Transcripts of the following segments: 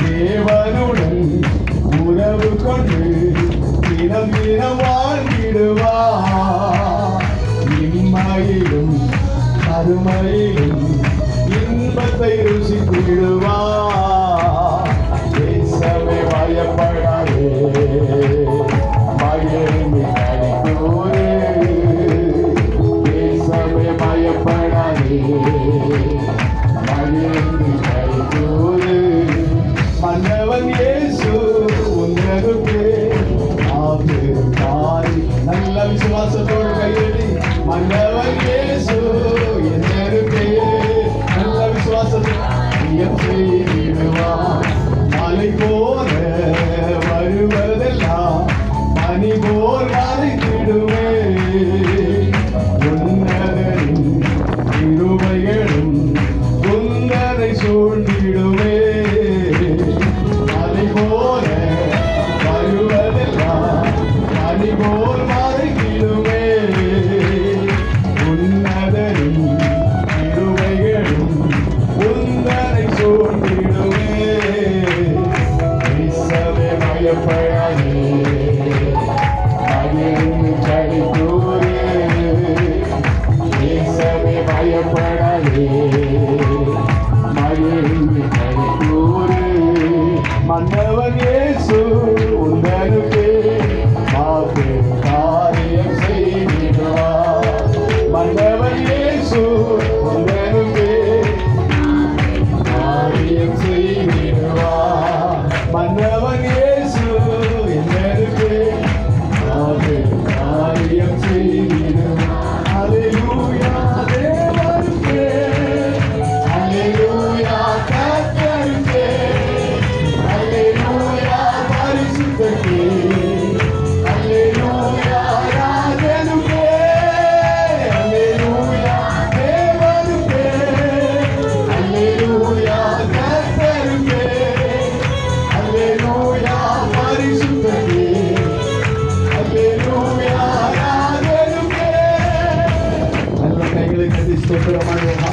தேவனுடன் உறவு கொண்டு தினம் தினம் வாழ்ந்திடுவார் இம்மையிலும் மறுமையிலும் இன்பத்தை ருசித்திடுவார் தேசமே பயப்படாதே மகிழ்ந்து கடித்தோரே தேசமே பயப்படாதே. love you so much, so for my love.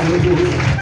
Baju.